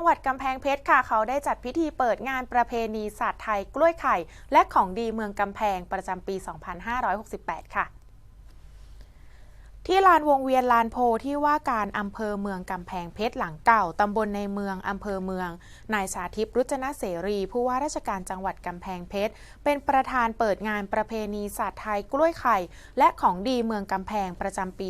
จังหวัดกำแพงเพชรค่ะ เขาได้จัดพิธีเปิดงานประเพณีศาสตร์ไทยกล้วยไข่ และของดีเมืองกำแพงประจำปี 2568 ค่ะ ที่ลานวงเวียนลานโพที่ว่าการอำเภอเมืองกำแพงเพชรหลังเก่าตำบลในเมืองอำเภอเมือง นายสาธิตรุจนเสรี ผู้ว่าราชการจังหวัดกำแพงเพชร เป็นประธานเปิดงานประเพณีศาสตร์ไทยกล้วยไข่ และของดีเมืองกำแพงประจำปี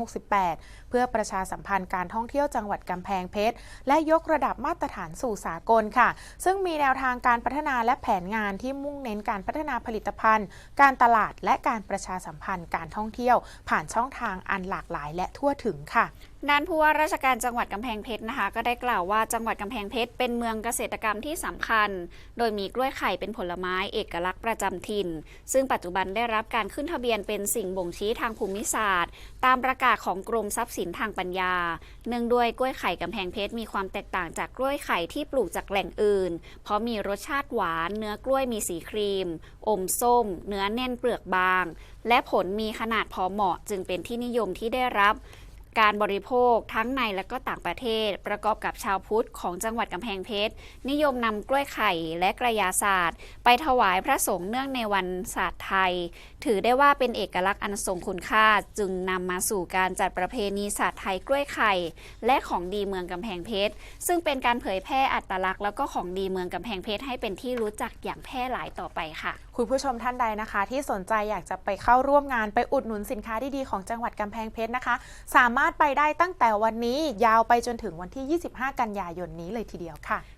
2568 เพื่อประชาสัมพันธ์การท่องเที่ยวจังหวัดกำแพงเพชร และยกระดับมาตรฐานสู่สากลค่ะ ซึ่งมีแนวทางการพัฒนาและแผนงานที่มุ่งเน้นการพัฒนาผลิตภัณฑ์ การตลาดและการประชาสัมพันธ์การท่องเที่ยวผ่านช่องทางอันหลากหลายและทั่วถึงค่ะด้านผู้ว่าราชการจังหวัดกำแพงเพชรนะคะ ก็ได้กล่าวว่าจังหวัดกำแพงเพชรเป็นเมืองเกษตรกรรมที่สำคัญ โดยมีกล้วยไข่เป็นผลไม้เอกลักษณ์ประจำถิ่น ซึ่งปัจจุบันได้รับการขึ้นทะเบียนเป็นสิ่งบ่งชี้ทางภูมิศาสตร์ ตามประกาศของกรมทรัพย์สินทางปัญญา เนื่องด้วยกล้วยไข่กำแพงเพชรมีความแตกต่างจากกล้วยไข่ที่ปลูกจากแหล่งอื่น เพราะมีรสชาติหวาน เนื้อกล้วยมีสีครีม อมส้ม เนื้อแน่นเปลือกบางและผลมีขนาดพอเหมาะจึงเป็นที่นิยมที่ได้รับ การบริโภคทั้งในและก็ต่างประเทศ ประกอบกับชาวพุทธของจังหวัดกำแพงเพชร นิยมนำกล้วยไข่และกระยาศาสตร์ ไปถวายพระสงฆ์เนื่องในวันศาสตร์ไทย ถือได้ว่าเป็นเอกลักษณ์อันทรงคุณค่าจึงนำมาสู่การจัดประเพณีศาสตร์ไทยกล้วยไข่ และของดีเมืองกำแพงเพชร ซึ่งเป็นการเผยแพร่อัตลักษณ์แล้วก็ของดีเมืองกำแพงเพชรให้เป็นที่รู้จักอย่างแพร่หลายต่อไปค่ะ คุณผู้ชมท่านใดนะคะ ที่สนใจอยากจะไปเข้าร่วมงานไปอุดหนุนสินค้าดีๆของจังหวัดกำแพงเพชรนะคะ สามารถามารถไปได้ตั้งแต่วันนี้ยาวไปจนถึงวันที่ 25 กันยายนนี้เลยทีเดียวค่ะ